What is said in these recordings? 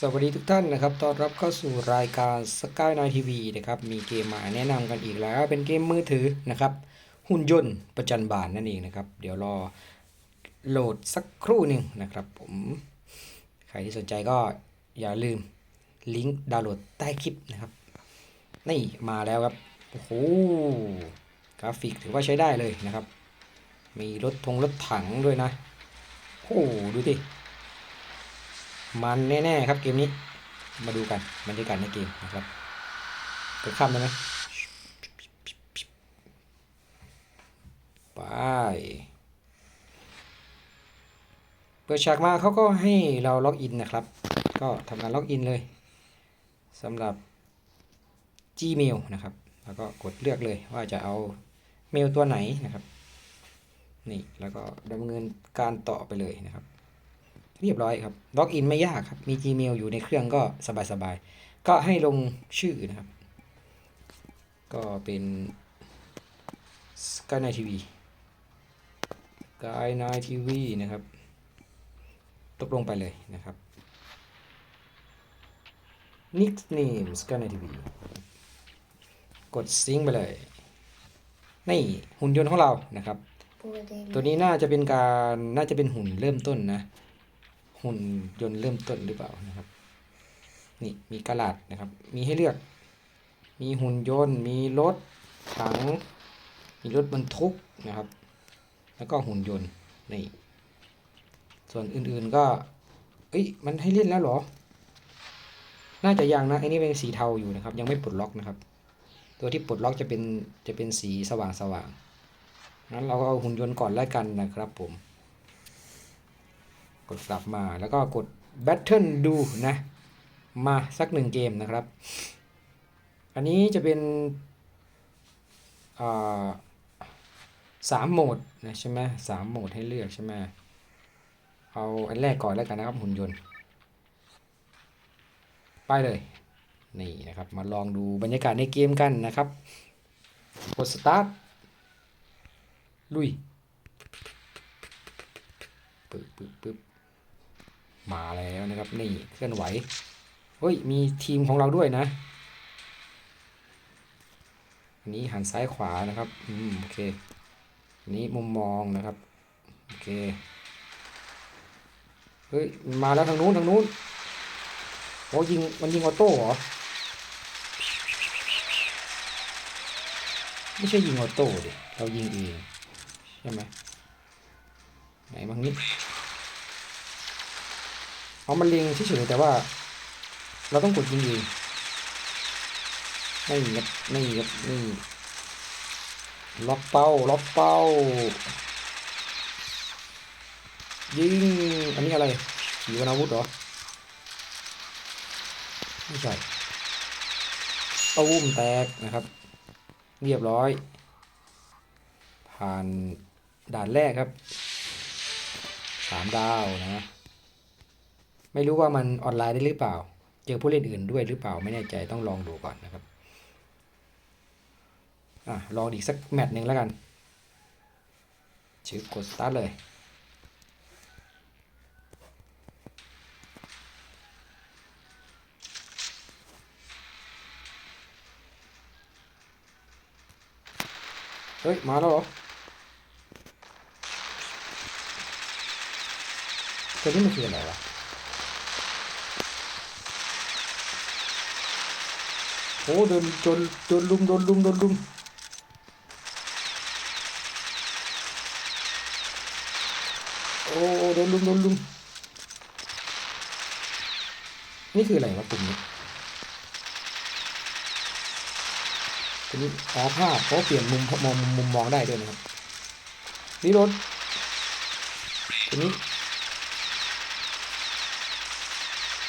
สวัสดีทุกท่านนะครับ ต้อนรับเข้าสู่รายการ Sky Night TV นะครับ มีเกมมาแนะนำกันอีกแล้ว เป็นเกมมือถือนะครับ หุ่นยนต์ประจันบานนั่นเองนะครับ เดี๋ยวรอโหลดสักครู่หนึ่งนะครับผม ใครที่สนใจก็อย่าลืมลิงก์ดาวน์โหลดใต้คลิปนะครับ นี่มาแล้วครับ โอ้โห กราฟิกถือว่าใช้ได้เลยนะครับ มีรถทงรถถังด้วยนะ โอ้โหดูดิ มันแน่ๆครับเกมนี้ มาดูกันบรรยากาศในเกมนะครับเปิดข้ามได้ไหมไปเปิดฉากมาเขาก็ให้เราล็อกอินนะครับ ก็ทำการล็อกอินเลยสำหรับ Gmail นะครับ แล้วก็กดเลือกเลยว่าจะเอาเมลตัวไหนนะครับ นี่ แล้วก็ดำเนินการต่อไปเลยนะครับ เรียบร้อยครับล็อกอินไม่ยากครับ มี Gmail อยู่ในเครื่องก็สบายๆ ก็ให้ลงชื่อนะครับ ก็เป็น Sky Night TV Sky Night TV นะครับ ตกลงไปเลยนะครับ Nickname Sky Night TV กดซิงค์ไปเลย นี่หุ่นยนต์ของเรานะครับ ตัวนี้น่าจะเป็นการน่าจะเป็นหุ่นเริ่มต้นนะ หุ่นยนต์เริ่มต้นหรือเปล่านะครับนี่มีกระดาษนะครับ มีให้เลือก มีหุ่นยนต์ มีรถถัง มีรถบรรทุกนะครับ แล้วก็หุ่นยนต์นี่ส่วนอื่นๆก็ เอ้ย มันให้เล่นแล้วเหรอ น่าจะยังนะไอ้นี่เป็นสีเทาอยู่นะครับ ยังไม่ปลดล็อกนะครับ ตัวที่ปลดล็อกจะเป็นจะเป็นสีสว่างสว่างๆงั้นเราก็เอาหุ่นยนต์ก่อนแล้วกันนะครับผม กดกลับมาแล้วก็กด Battle ดูนะ มาสักหนึ่งเกมนะครับ อันนี้จะเป็นสามโหมดนะใช่ไหมสามโหมดให้เลือกใช่ไหมเอาอันแรกก่อนแล้วกันนะครับหุ่นยนต์ไปเลยนี่นะครับมาลองดูบรรยากาศในเกมกันนะครับกด start ลุยปึ๊บปึ๊บปึ๊บ มาแล้วนะครับ นี่เคลื่อนไหวเฮ้ยมีทีมของเราด้วยนะอันนี้หันซ้ายขวานะครับอืมโอเคอันนี้มุมมองนะครับโอเคเฮ้ยมาแล้วทางนู้นทางนู้นโอ้ยิงมันยิงออโต้เหรอไม่ใช่ยิงออโต้ดิเรายิงเองใช่ไหมไหนบางนิด เอามันเล็งเฉยๆแต่ว่า เราต้องกดยิงเองไม่เงียบไม่เงียบนี่ล็อกเป้าล็อกเป้า ยิง อันนี้อะไรขีวนาวุธเหรอ ไม่ใช่ตู้มแตกนะครับ เรียบร้อย ผ่านด่านแรกครับสามดาวนะ ไม่รู้ว่ามันออนไลน์ได้หรือเปล่า เจอผู้เล่นอื่นด้วยหรือเปล่าไม่แน่ใจต้องลองดูก่อนนะครับอะลองอีกสักแมตช์หนึ่งแล้วกันชื่อกดสตาร์ทเลยเฮ้ย มาแล้วเหรอตัวนี้มันคืออะไรวะ โอ้โดนโดนโดนลุมโดนลุมโดนลุมโอ้โดนลุมโดนลุมนี่คืออะไรวะปุ่มนี้ตัวนี้อ๋อภาพเพราะเปลี่ยนมุมมองมุมมองได้ด้วยนะครับนี่รถตัวนี้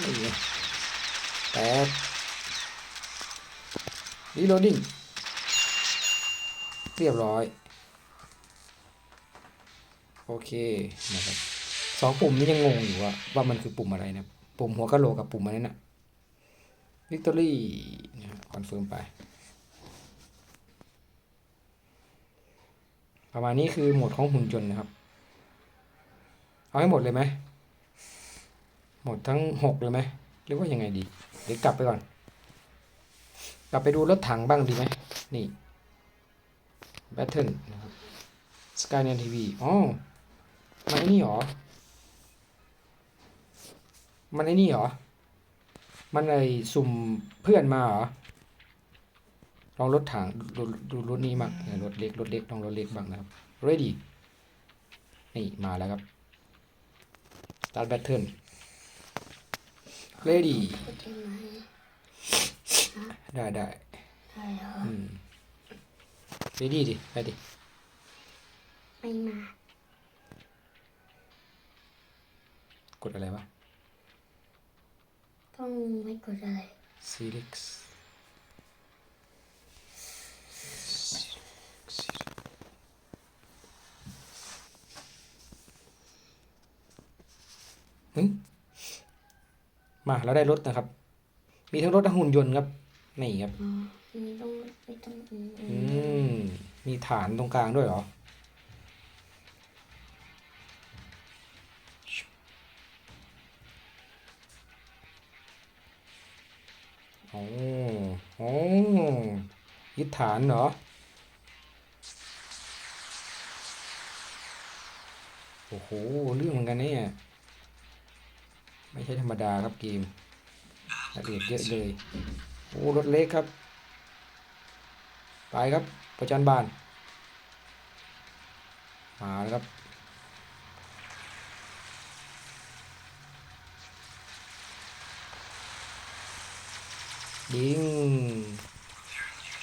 นี่ไงแปด reloading เรียบร้อย โอเคนะครับสองปุ่มนี้ยังงงอยู่ว่าว่ามันคือปุ่มอะไรนะปุ่มหัวกะโหลกกับปุ่มอะไรนะ victory นะคอนเฟิร์มไป ประมาณนี้คือโหมดของหุ่นยนต์นะครับ เอาให้หมดเลยไหมหมดทั้งหกเลยไหมหรือว่ายังไงดีหรือกลับไปก่อน กลับไปดูรถถังบ้างดีไหมนี่แบทเทิลนะครับสกายเนทีวีอ๋อมันไอ้นี่หรอ มันไอ้นี่หรอ มันไอสุ่มเพื่อนมาหรอ ลองรถถังดูดูรถนี้มั่งรถเล็กรถเล็กลองรถเล็กบ้างนะครับ ready นี่มาแล้วครับ start battle ready ได้ไหมได้ได้ได้เหรออืม ready ดิไปดิไม่มา กดอะไรวะต้องไม่กดอะไร select หึมาเราได้รถนะครับ มีทั้งรถทั้งหุ่นยนต์ครับนี่ครับอ๋ออันนี้ต้องไม่ต้องอืมอือืมมมีฐานตรงกลางด้วยเหรอโอ้โอ้ยึดฐานเหรอ โอ้โห เรื่องเหมือนกันเนี่ย ไม่ใช่ธรรมดาครับเกม ละเอียดเยอะเลยโอ้รถเล็กครับ ไปครับประจันบาน มาแล้วครับยิง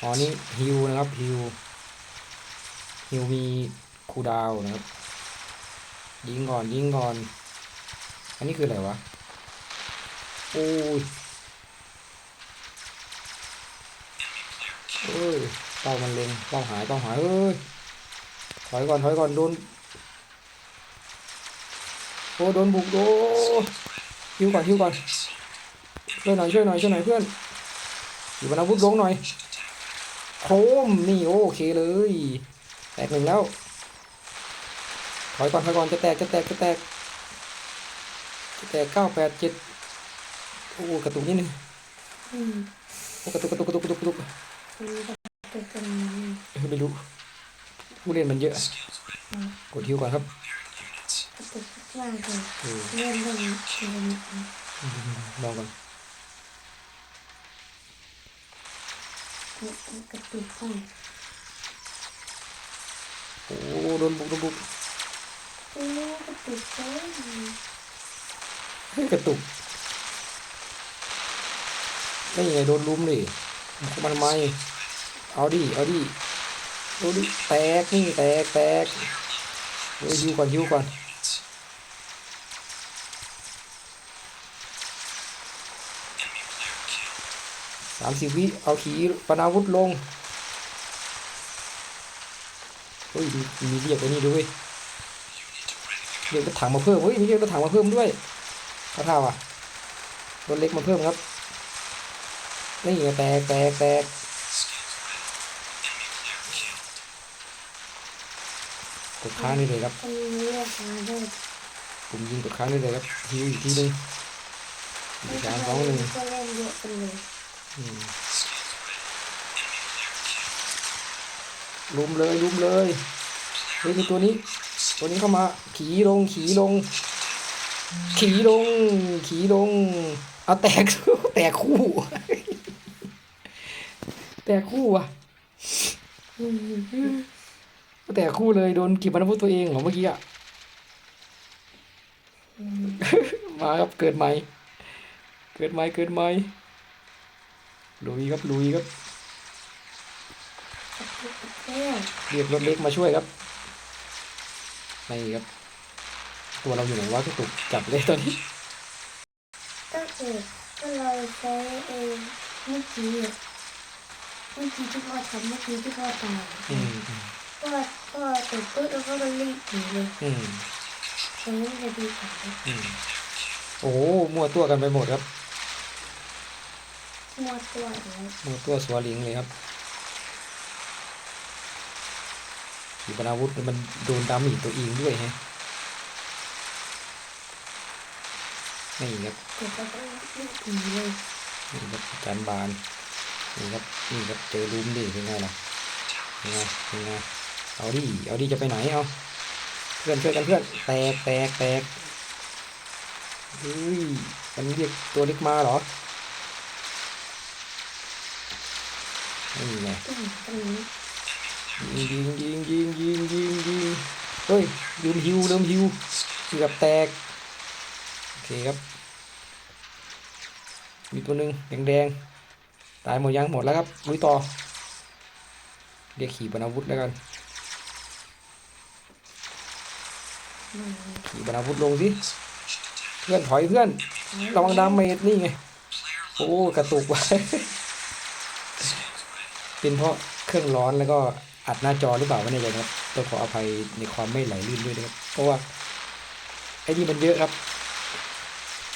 อ๋อนี่ฮิวนะครับฮิวฮิวมีคูดาวน์นะครับ ยิงก่อนยิงก่อน อันนี้คืออะไรวะ โอ้ย เอ้ยเป้ามันเล็งเป้าหายเป้าหายเอ้ยถอยก่อนถอยก่อนโดนโอ้โดนบุกโดฮิวก่อนฮิวก่อนช่วยหน่อยช่วยหน่อยช่วยหน่อยเพื่อนอยู่บนอาวุธลงหน่อยโคมนี่โอเคเลย แตกหนึ่งแล้วถอยก่อนถอยก่อนจะแตกจะแตกจะแตกจะแตกเก้าแปดเจ็ดโอ้กระตุกนิดนึงอืมโอ้กระตุกกระตุกกระตุกกระตุกกระตุก อันนี้ก็ตัวตรงนี้เอ้ยไม่รู้ผู้เล่นมันเยอะกดฮิวก่อนครับกระตุกมากเลยเออเริ่มเริ่มเริ่มลองก่อนกระตุกก่อนโอ้โดนบุกโดนบุกโอ้กระตุกเกินเฮ้ยกระตุกไม่ไงโดนลุมดิ มันทำไมเอาดิเอาดิเอาดิแตกนี่แตกแตกเฮ้ยฮิวก่อนฮิวก่อนสามสิบวิเอาขีปนาวุธลงเฮ้ยมีเรียกไอ้นี่ด้วยเรียกรถถังมาเพิ่มเฮ้ยมีเรียกรถถังมาเพิ่มด้วยเข้าท่าว่ะรถเล็กมาเพิ่มครับ นี่ไงแตกแตกแตกกดค้างได้เลยครับอันนี้เรียกมาด้วยผมยิงกดค้างได้เลยครับฮิวอีกทีหนึงอีกสามสองหนึ่งก็เล่นเยอะกันเลยอืมลุมเลยลุมเลยเฮ้ยมีตัวนี้ ตัวนี้เข้ามา ขี่ลง ขี่ลง ขี่ลง ขี่ลง เอาแตก แตกคู่ แตกคู่อะอืมแตกคู่เลยโดนกีบมันพูดตัวเองเหรอเมื่อกี้อะอืมมาครับเกิดใหม่ เกิดใหม่เกิดใหม่ลุยครับลุยครับกระตุกเกินเรียกรถเล็กมาช่วยครับนี่ครับ ตัวเราอยู่ไหนวะกระตุกจับเลยตอนนี้ก็เกิดก็เราใช้เองเมื่อกี้ อะเมื่อกี้ที่พ่อทำเมื่อกี้ที่พ่อตายอืมอืมพ่อพ่อติดปุ๊บแล้วก็มันรีบหนีเลยอืมตรงนี้จะดีกว่าอืมโอ้มั่วตัวกันไปหมดครับ มัวตัวเลยมั่วตัวสวลิงเลยครับขีปนาวุธนี่มันโดนดามิตัวเองด้วยฮะนี่ครับเกิดอะไรลูกผีเลยนี่ครับอาจารบาน นี่ครับนี่ครับเจอลุมดิเป็นไงล่ะเป็นไงเป็นไงเอาดิเอาดิจะไปไหนเอาเพื่อนช่วยกันเพื่อนแตกแตกแตกเฮ้ยมันเรียกตัวเล็กมาเหรอนี่ไงตรงตรงนี้ยิงยิงยิงยิงยิงยิงยิงเฮ้ยลืมฮิวลืมฮิวเกือบแตกโอเคครับมีตัวหนึ่งแดงๆ ตายหมดยังหมดแล้วครับลุยต่อ เรียกขี่บรรณาวุธแล้วกัน ขี่บรรณาวุธลงสิเพื่อนถอยเพื่อนระวังดาเมจนี่ไง โอ้กระตุกไว้เป็นเพราะเครื่องร้อนแล้วก็อัดหน้าจอหรือเปล่าไม่แน่ใจครับต้องขออภัยในความไม่ไหลลื่นด้วยนะครับเพราะว่าไอ้นี่มันเยอะครับ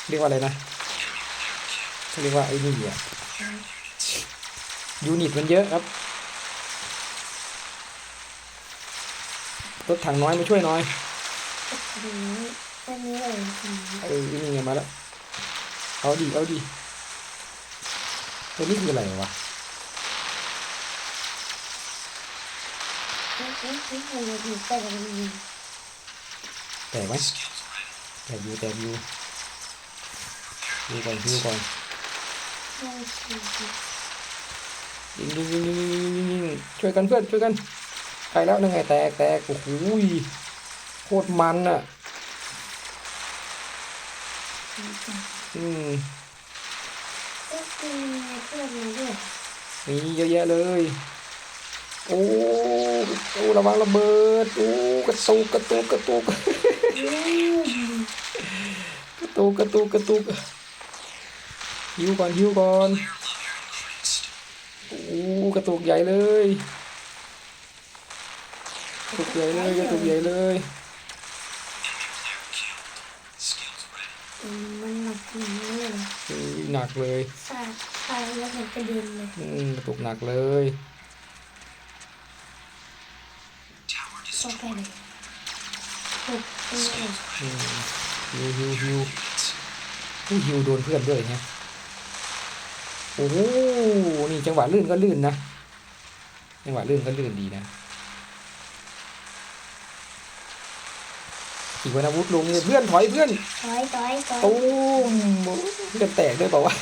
เรียกว่าอะไรนะเขาเรียกว่าไอ้นี่อะ ยูนิตมันเยอะครับรถถังน้อยมาช่วยหน่อยตรงนี้ตรงนี้เลยตรงนี้เออนี่ไงมาแล้ว เอาดิเอาดิตัวนี้คืออะไรวะนี่นี่นี่มันเลยอยู่ใกล้กันนี่แตกไหมแตกอยู่แตกอยู่ดูก่อนดูก่อนนั่นคือ ยิงยิงยิงยิงยิงยิงช่วยกันเพื่อนช่วยกันไปแล้วนึ่งไงแตกแตกโอ้โหโคตรมันอะอืมมีเยอะแยะเลย โอ้โอ้ระวังระเบิด โอ้กระตุกกระตุกกระตุกกระตุกกระตุกกระตุกหิวก่อนหิวก่อน โอ้กระตุกใหญ่เลยกระตุกใหญ่เลยกระตุกใหญ่เลยมันหนักหนาเลยอืมหนักเลยสาดสาดแล้วมันกระเด็นเลยอืมกระตุกหนักเลยก็ไปเลยหกตัวอืมฮิวฮิวฮิวผู้ฮิวโดนเพื่อนด้วยเนี่ย โอ้โหนี่จังหวะลื่นก็ลื่นนะ จังหวะลื่นก็ลื่นดีนะขี่วรรณวุฒิลงเลยเพื่อนถอยเพื่อนถอยถอยถอยตูมเพื่อนแตกด้วยเปล่าวะ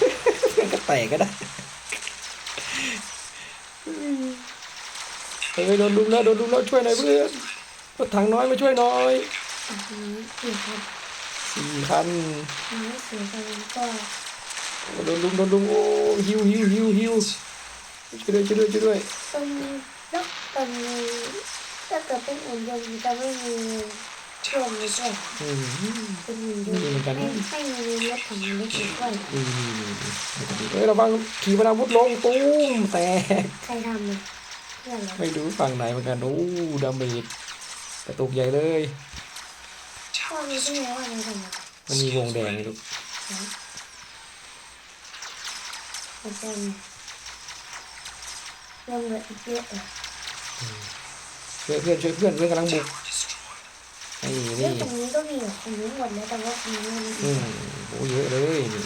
เพื่อนก็แตกก็ได้เฮ้ยโดนลุมแล้วโดนลุมแล้วช่วยหน่อยเพื่อนรถถังน้อยมาช่วยหน่อยอันนี้คือครับสี่คันน้องเสือกันก็ โดนลุมโดนลุมโอ้ฮิวฮิวฮิวฮิวช่วยด้วยช่วยด้วยช่วยด้วยตรงแล้วตรงนี้ถ้าเกิดเป็นอุ่นยนต์จะไม่มีช่วงนี้ด้วยอืมเป็นหุ่นยนต์ไม่ไม่มีรถถังเล็กๆด้วยนี่นี่นี่เฮ้ยระวังขี่ปนาวุธลงตูมแตกใครทำเลยเพื่อนเหรอไม่รู้ฝั่งไหนเหมือนกันโอ้ดาเมจกระตุกใหญ่เลยพ่อรู้ได้ไงว่าอะไรทำอะมันมีวงแดงเลย ลูกมันเป็นเรื่องเงินเยอะอะช่วยเพื่อนช่วยเพื่อนเพื่อนกำลังบุกนี่เรื่อนี่งตรงนี้ก็มีอะตรงนี้หมดแล้วแต่ว่าตรงนี้ไม่มีอืมโอ้เยอะเลยนี่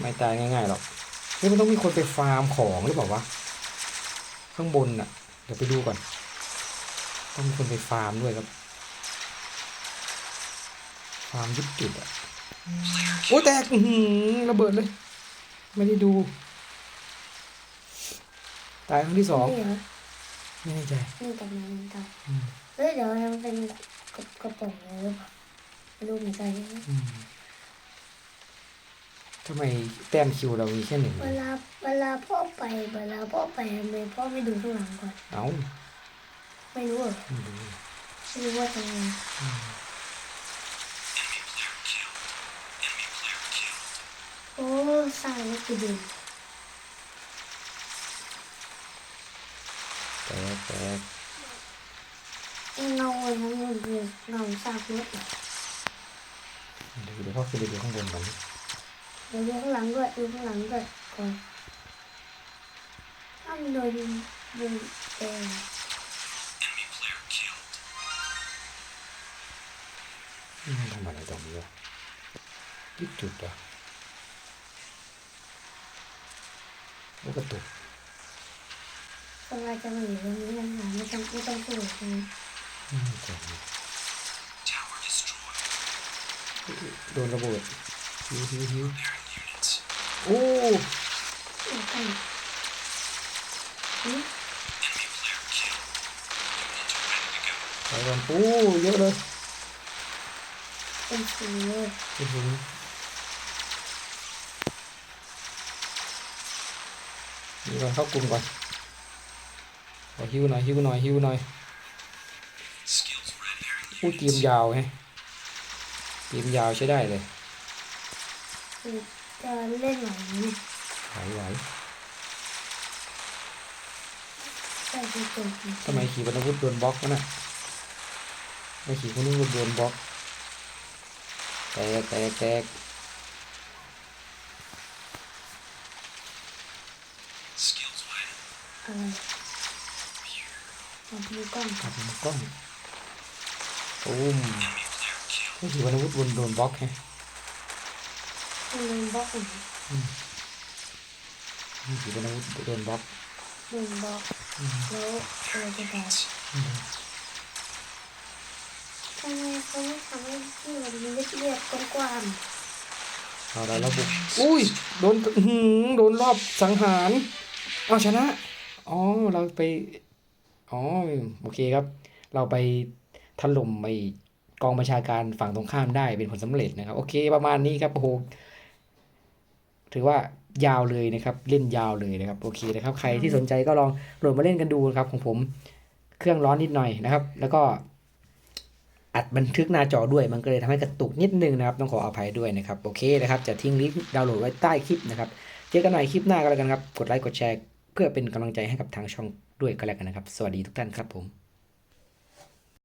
ไม่ตายง่ายๆหรอกเฮ้ยมันต้องมีคนไปฟาร์มของหรือเปล่าวะข้างบนน่ะ เดี๋ยวไปดูก่อน ต้องมีคนไปฟาร์มด้วยครับ ฟาร์มยึดจุดอะโอ้แตกอื้อหือระเบิดเลย ไม่ได้ดู ตายครั้งที่สองนี่เหรอไม่แน่ใจนี่ตรงนั้นตายอืมเฮ้ยเดี๋ยวมันเป็นกระกระป๋องเลยหรือเปล่าไม่รู้เหมือนกันอืมทำไมแต้มคิวเรามีแค่หนึ่งเวลาเวลาพ่อไปเวลาพ่อไปทำไมพ่อไม่ดูข้างหลังก่อนเอ้าไม่รู้เหรอไม่รู้ไม่รู้ว่าทำไงโอ้สร้างนี่คือดี đẹp Lâu rồi nó nhìn được lòng sao biết Điều được khóc thì điều không buồn lắm Điều được lắm rồi, điều không lắm rồi Còn Ăn rồi Điều đèn Không phải là đồng rồi Biết được rồi Nó có tục ตรงนี้วะยึดจุดเหรอะโอ้กระตุกตรงเราจะมาอยู่ตรงนี้นานๆไม่ต้องไม่ต้องสู้ใช่ไหมอืมเจ๋ง Tower destroyed. โดนระเบิดฮิวฮิวฮิวโอ้โอ้กันนี่ Enemy player killed. Unit ready to go. ไปก่อนโอ้เยอะเลยเป็นเลยโอ้โหนี่ก่อนเข้ากลุ่มก่อน ฮิวหน่อยฮิวหน่อยฮิวหน่อย Skills ready. Repairing อู้เกม units. ยาวไงเกมยาวใช้ได้เลยคือจะเล่นไหวไหมเนี่ยไหวไหวใส่ที่ตัวจริงทำไมขี่บรรทุกโดนบล็อกวะน่ะไม่ขี่คนนู้นโดนบล็อกแตกแตกแตก Skills ready. อะไรมา ดูกล้องขับกล้องตูม Enemy player killed. ไม่ขี่บรรทุกโดนโดนบล็อกไงมันโดนบล็อกหรือไม่ขี่บรรทุกโดนบล็อกโดนบล็อกแล้วเออจะตายทำไมเขาไม่ทำให้ที่มันเรียบๆกว้างเอาละระบุกอุ้ยโดนอื้อหือโดนรอบสังหารเอาชนะอ๋อเราไป อ๋อโอเคครับ เราไปถล่มไปกองบัญชาการฝั่งตรงข้ามได้เป็นผลสำเร็จนะครับ โอเคประมาณนี้ครับโอ้โหถือว่ายาวเลยนะครับ เล่นยาวเลยนะครับ โอเคนะครับ ใครที่สนใจก็ลองโหลดมาเล่นกันดูนะครับ ของผมเครื่องร้อนนิดหน่อยนะครับ แล้วก็อัดบันทึกหน้าจอด้วยมันก็เลยทำให้กระตุกนิดนึงนะครับ ต้องขออภัยด้วยนะครับ โอเคนะครับ จะทิ้งลิงก์ดาวน์โหลดไว้ใต้คลิปนะครับ เจอกันใหม่คลิปหน้าก็แล้วกันครับ กดไลค์กดแชร์ พื่อเป็นกำลังใจให้กับทางช่องด้วยก็แล้วกันนะครับ สวัสดีทุกท่านครับผม